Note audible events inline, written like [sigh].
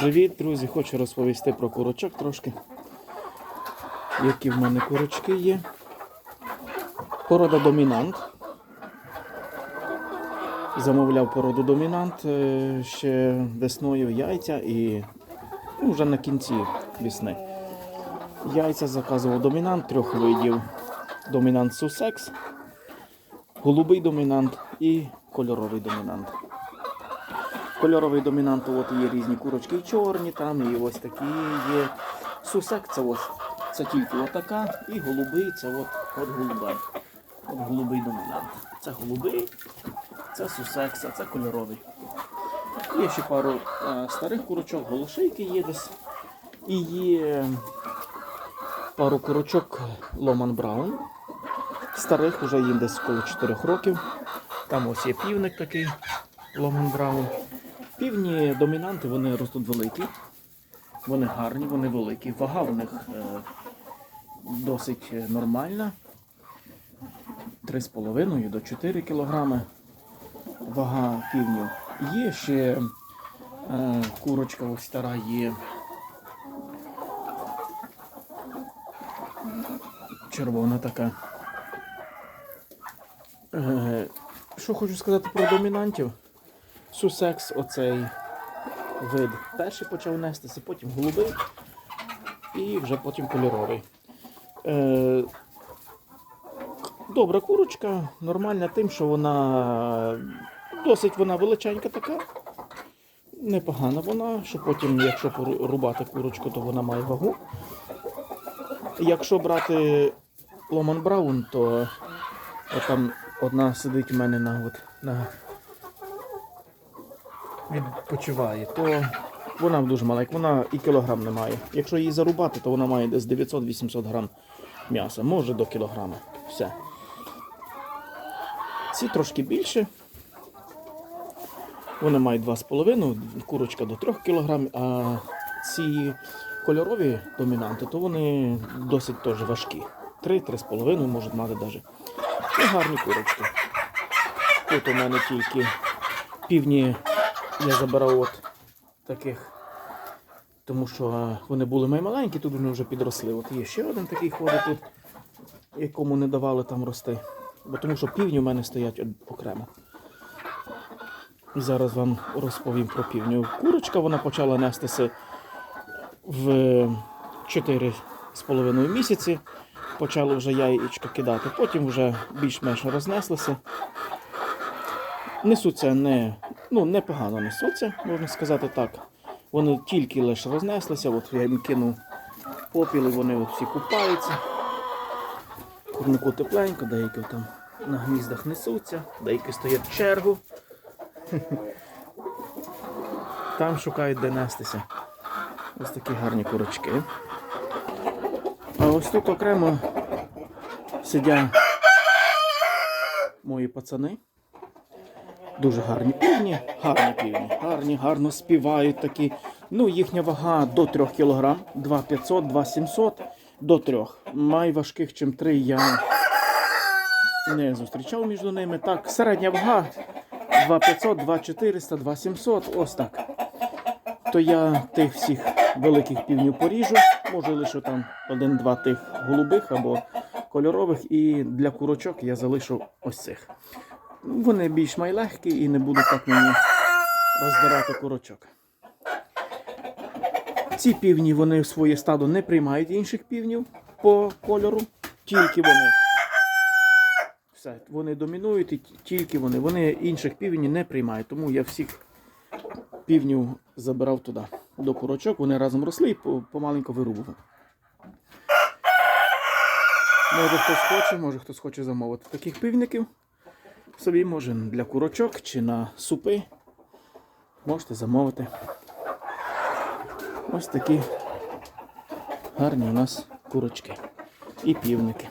Привіт, друзі! Хочу розповісти про курочок трошки. Які в мене курочки є. Порода домінант. Замовляв породу домінант е, ще весною яйця і ну, вже на кінці весни. Яйця заказував домінант трьох видів. Домінант Sussex, голубий домінант і кольоровий домінант. Кольоровий домінант от є різні курочки чорні, там і ось такі є. Сусек це ось це тільки отака, і голубий це от, от голуба. От голубий домінант. Це голубий, це сусекс, а це кольоровий. Є ще пару е, старих курочок, голошейки є десь. І є пару курочок Ломан Браун. Старих вже їм десь коло 4 років. Там ось є півник такий Ломан Браун. Півні домінанти, вони ростуть великі, вони гарні, вони великі. Вага в них е, досить нормальна. 3,5 до 4 кг. Вага півнів. Є ще е, курочка ось стара є. Червона така. Е, що хочу сказати про домінантів? Сусекс, оцей вид перший почав нестися, потім голубий і вже потім кольоровий. Е, добра курочка, нормальна тим, що вона досить вона величенька така. Непогана вона, що потім, якщо пору- рубати курочку, то вона має вагу. Якщо брати Ломан Браун, то там одна сидить у мене на, от, на відпочиває, то вона дуже маленька, вона і кілограм не має. Якщо її зарубати, то вона має десь 900-800 грам м'яса, може до кілограма. Все. Ці трошки більше. Вони мають 2,5, курочка до 3 кг, а ці кольорові домінанти, то вони досить теж важкі. 3-3,5 можуть мати навіть. І гарні курочки. Тут у мене тільки півні я забирав от таких, тому що вони були маленькі, тут вони вже підросли. От є ще один такий ходить тут, якому не давали там рости. Бо тому що півні у мене стоять окремо. І зараз вам розповім про півню. Курочка вона почала нестися в 4,5 місяці. Почали вже яєчка кидати, потім вже більш-менш рознеслися. Несуться не, ну, непогано несуться, можна сказати так. Вони тільки лише рознеслися, от я їм кинув попіл, і вони от всі купаються. Курнику тепленько, деякі там на гніздах несуться, деякі стоять в чергу. [laughs] Там шукають де нестися. Ось такі гарні курочки. А ось тут окремо сидять мої пацани. Дуже гарні півні, гарні півні, гарні, гарно співають такі. Ну, їхня вага до 3 кг, 2500, 2700 до 3. Май важких, чим 3 я не зустрічав між ними. Так, середня вага 2500, 2400, 2700, ось так. То я тих всіх великих півнів поріжу. Може лише там один-два тих голубих або кольорових, і для курочок я залишу ось цих. Вони більш майлегкі і не будуть так мені роздирати курочок. Ці півні вони в своє стадо не приймають інших півнів по кольору, тільки вони. Все, вони домінують і тільки вони. Вони інших півнів не приймають, тому я всіх півнів забирав туди, до курочок. Вони разом росли і по- помаленьку вирубував. Може хтось хоче, може хтось хоче замовити таких півників. Собі може для курочок чи на супи. Можете замовити. Ось такі гарні у нас курочки і півники.